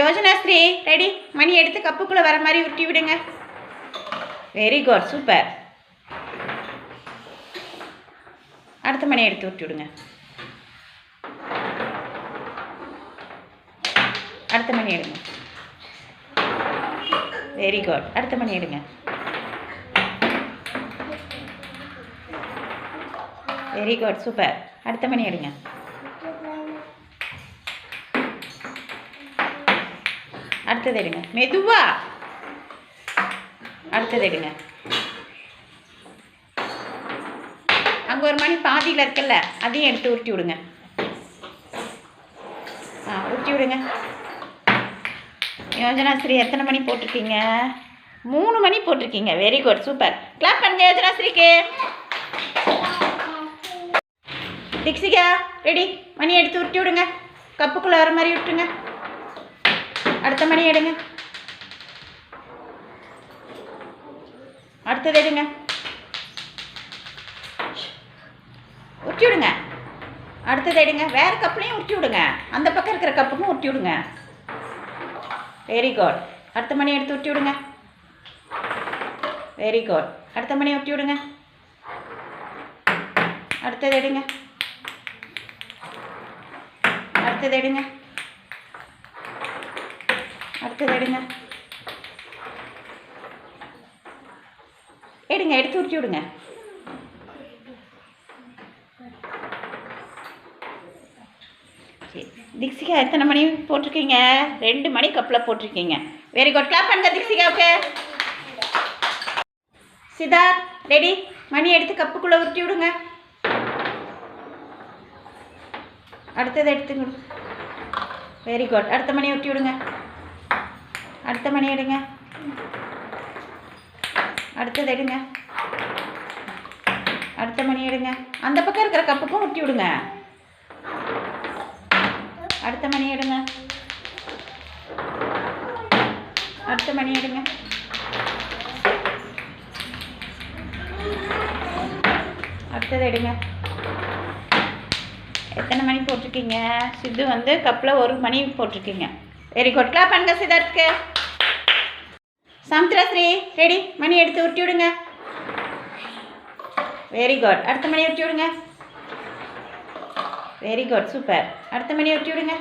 Yojana Sri ready மணி எடுத்து கப்புக்குள்ளே வர மாதிரி உருட்டி விடுங்க. வெரி குட் சூப்பர் அடுத்த மணி எடுத்து உருட்டி விடுங்க. அடுத்த மணி எடுங்க. வெரி குட் அடுத்த மணி எடுங்க. வெரி குட் சூப்பர் அடுத்த மணி எடுங்க. அடுத்தது எடுங்க. மெதுவா. அடுத்தது எடுங்க. அங்கே ஒரு மணி பாதியில் இருக்குல்ல அதையும் எடுத்து உருட்டி விடுங்க. ஆ உருட்டி விடுங்க. யோஜனாஸ்ரீ எத்தனை மணி போட்டிருக்கீங்க? மூணு மணி போட்டிருக்கீங்க. வெரி குட் சூப்பர் கிளாப் பண்ணுங்க யோஜனாஸ்ரீக்கு திக்ஷிகா ரெடி மணி எடுத்து உருட்டி விடுங்க. கப்புக்குள்ளே வர மாதிரி விட்டுருங்க. அடுத்த மணி எடுங்க. அடுத்தது எடுங்க. உருட்டி விடுங்க. அடுத்தது எடுங்க. வேறு கப்புலையும் உருட்டி விடுங்க. அந்த பக்கம் இருக்கிற கப்புக்கும் உருட்டி விடுங்க. வெரி குட் அடுத்த மணி எடுத்து உருட்டி விடுங்க. வெரி குட் அடுத்த மணி உருட்டி விடுங்க. அடுத்தது எடுங்க. அடுத்தது எடுங்க. அடுத்தது எடுங்க. எடுங்க எடுத்து உருட்டி விடுங்க. சரி. திக்ஷிகா எத்தனை மணி போட்டிருக்கீங்க? ரெண்டு மணி கப்பில் போட்டிருக்கீங்க. வெரி குட் கிளாப் பண்ணுங்க திக்ஷிகாவுக்கு. சிதா ரெடி மணி எடுத்து கப்புக்குள்ளே உருட்டி விடுங்க. அடுத்தது எடுத்துங்க வெரி குட் அடுத்த மணி உருட்டி விடுங்க. அடுத்த மணி எடுங்க. அடுத்தது எடுங்க. அடுத்த மணி எடுங்க. அந்த பக்கம் இருக்கிற கப்புக்கும் ஒட்டி விடுங்க. அடுத்த மணி எடுங்க. அடுத்த மணி எடுங்க. அடுத்தது எடுங்க. எத்தனை மணி போட்டிருக்கீங்க? சித்து வந்து கப்பில் ஒரு மணி போட்டிருக்கீங்க. வெரி குட் கிளாப் பண்ணுங்க சித்தார்த்துக்கு சமுத்திரஸ்ரீ ரெடி மணி எடுத்து உருட்டி விடுங்க. வெரி குட் அடுத்த மணி உருட்டி விடுங்க. வெரி குட் சூப்பர் அடுத்த மணி உருட்டி விடுங்க.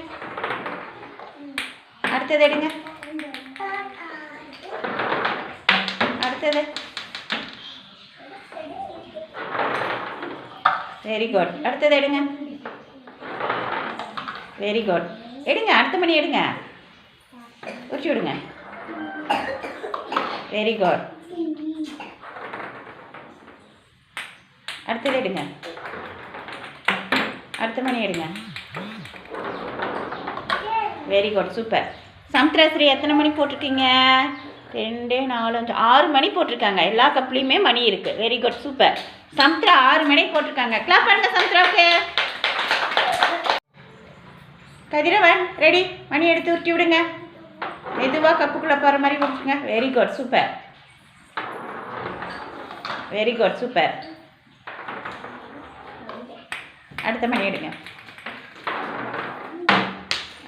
அடுத்தது எடுங்க. அடுத்தது. வெரி குட் அடுத்தது எடுங்க. வெரி குட் எடுங்க. அடுத்த மணி எடுங்க. உருட்டி விடுங்க. வெரி குட் அடுத்தது எடுங்க. அடுத்த மணி எடுங்க. வெரி குட் சூப்பர் சமுத்திரஸ்ரீ எத்தனை மணி போட்டிருக்கீங்க? ரெண்டு நாலு அஞ்சு ஆறு மணி போட்டிருக்காங்க. எல்லா கப்லேயுமே மணி இருக்குது வெரி குட் சூப்பர் சமுத்திரா ஆறு மணி போட்டிருக்காங்க. கிளாப் பண்ணுங்க சமுத்திராவுக்கு கதிரவன் ரெடி மணி எடுத்து உருட்டி விடுங்க. மெதுவாக கப்புக்குள்ளே போகிற மாதிரி விட்டுருங்க very good super very good super அடுத்த மணி எடுங்க.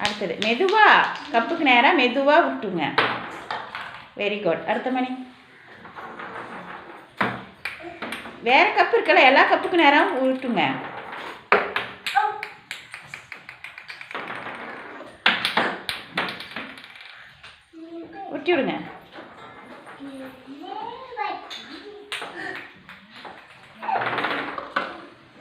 அடுத்தது. மெதுவாக கப்புக்கு நேராக மெதுவாக விட்டுங்க வெரி குட் அடுத்த மணி. வேறு கப்பு இருக்கல எல்லா கப்புக்கு நேரம் விட்டுங்க உருட்டி விடுங்க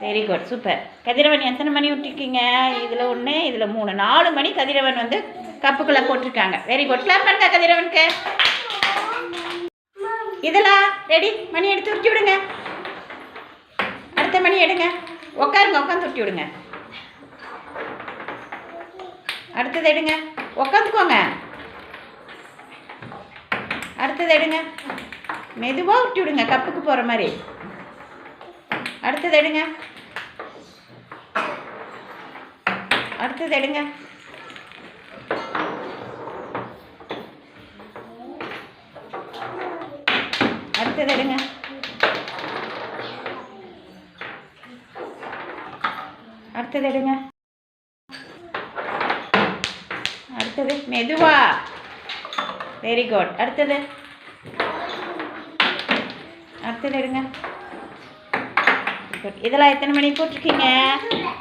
வெரி குட் சூப்பர் கதிரவன் எத்தனை மணி விட்டுருக்கீங்க? இதில் ஒன்று இதில் மூணு. நாலு மணி கதிரவன் வந்து கப்புக்குள்ளே போட்டிருக்காங்க. வெரி குட் கிளாப் பண்ணுங்க கதிரவனுக்கு. இதெல்லாம் ரெடி மணி எடுத்து உருட்டி விடுங்க அடுத்த மணி எடுங்க. உட்காருங்க உட்காந்து உருட்டி விடுங்க அடுத்தது எடுங்க. உட்காந்துக்கோங்க அடுத்தது எடுங்க. மெதுவாக உருட்டி விடுங்க கப்புக்கு போகிற மாதிரி. அடுத்தது எடுங்க. அடுத்தது எடுங்க. அடுத்தது எடுங்க. அடுத்தது எடுங்க. அடுத்தது மெதுவா. வெரி குட் அடுத்தது. அடுத்தது எடுங்க. இதெல்லாம் எத்தனை மணி போட்டிருக்கீங்க?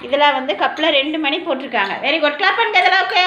இதெல்லாம் வந்து கப்பில் ரெண்டு மணி போட்டிருக்காங்க. வெரி குட் கிளாப் பண்ணுங்க இதெல்லாம் ஓகே